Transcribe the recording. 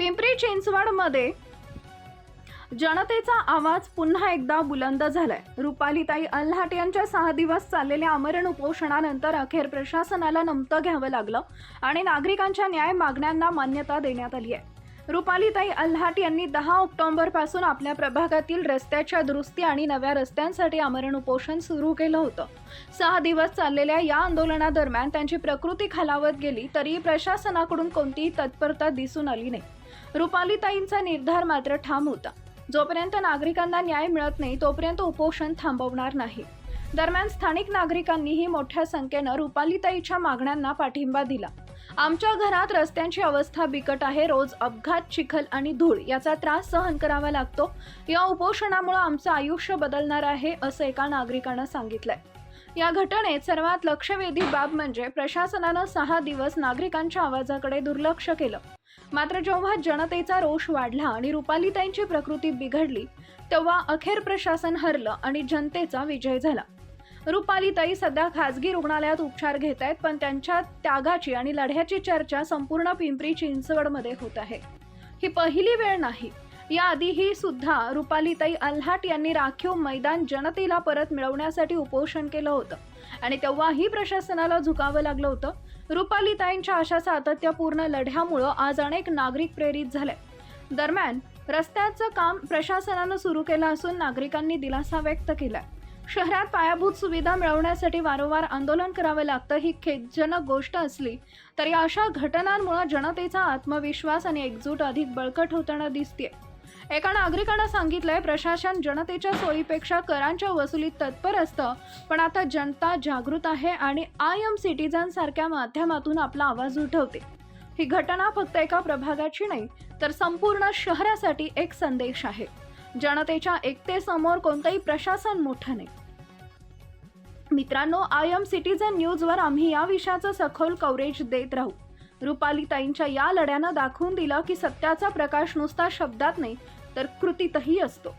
पिंपरी चिंचवडमध्ये जनतेचा आवाज पुन्हा एकदा बुलंद झालाय. रुपालीताई अल्हाट यांच्या सहा दिवस चाललेल्या आमरण उपोषणानंतर अखेर प्रशासनाला नमतं घ्यावं लागलं आणि नागरिकांच्या न्याय मागण्यांना मान्यता देण्यात आली आहे. रुपालीताई अल्हाट यांनी दहा ऑक्टोबरपासून आपल्या प्रभागातील रस्त्याच्या दुरुस्ती आणि नव्या रस्त्यांसाठी आमरण उपोषण सुरू केलं होतं. सहा दिवस चाललेल्या या आंदोलनादरम्यान त्यांची प्रकृती खालावत गेली तरी प्रशासनाकडून कोणतीही तत्परता दिसून आली नाही. रुपालीताईंचा निर्धार मात्र ठाम होता. जोपर्यंत नागरिकांना न्याय मिळत नाही तोपर्यंत उपोषण थांबवणार नाही. दरम्यान स्थानिक नागरिकांनीही मोठ्या संख्येनं रुपालीताईच्या मागण्यांना पाठिंबा दिला. आमच्या घरात रस्त्यांची अवस्था बिकट आहे रोज अपघात चिखल आणि धूळ याचा त्रास सहन करावा लागतो. या उपोषणामुळे आमचं आयुष्य बदलणार आहे असं एका नागरिकानं सांगितलंय. या घटनेत सर्वात लक्षवेधी बाब म्हणजे प्रशासनानं सहा दिवस नागरिकांच्या आवाजाकडे दुर्लक्ष केलं. मात्र जेव्हा जनतेचा रोष वाढला आणि रुपालीताईंची प्रकृती बिघडली तेव्हा अखेर प्रशासन हरलं आणि जनतेचा विजय झाला. रुपालीताई सध्या खासगी रुग्णालयात उपचार घेत आहेत पण त्यांच्या त्यागाची आणि लढ्याची चर्चा संपूर्ण पिंपरी चिंचवडमध्ये होत आहे. ही पहिली वेळ नाही. याआधीही सुद्धा रुपालीताई अल्हाट यांनी राखीव मैदान जनतेला परत मिळवण्यासाठी उपोषण केलं होतं. आणि तेव्हाही प्रशासनाला झुकावं लागलं होतं. रुपालीताईंच्या अशा सातत्यपूर्ण लढ्यामुळं आज अनेक नागरिक प्रेरित झाले. दरम्यान रस्त्याचं काम प्रशासनानं सुरू केलं असून नागरिकांनी दिलासा व्यक्त केलाय. शहरात पायाभूत सुविधा मिळवण्यासाठी वारंवार आंदोलन करावं लागतं ही खेदजनक गोष्ट असली तरी अशा घटनांमुळे जनतेचा आत्मविश्वास आणि एकजूट अधिक बळकट होताना दिसते एका नागरिकानं सांगितलंय प्रशासन जनतेच्या सोयीपेक्षा करांच्या वसुलीत तत्पर असतं. पण आता जनता जागृत आहे आणि आय एम सिटीजन सारख्या माध्यमातून आपला आवाज उठवते. ही घटना फक्त एका प्रभागाची नाही तर संपूर्ण शहरासाठी एक संदेश आहे. जनतेच्या एकतेसमोर कोणतंही प्रशासन मोठं नाही. मित्रांनो आय एम सिटीजन न्यूजवर आम्ही या विषयाचं सखोल कव्हरेज देत राहू. रुपालीताईंच्या या लढ्यानं दाखवून दिलं की सत्याचा प्रकाश नुसता शब्दात नाही तर कृतीतही असतो.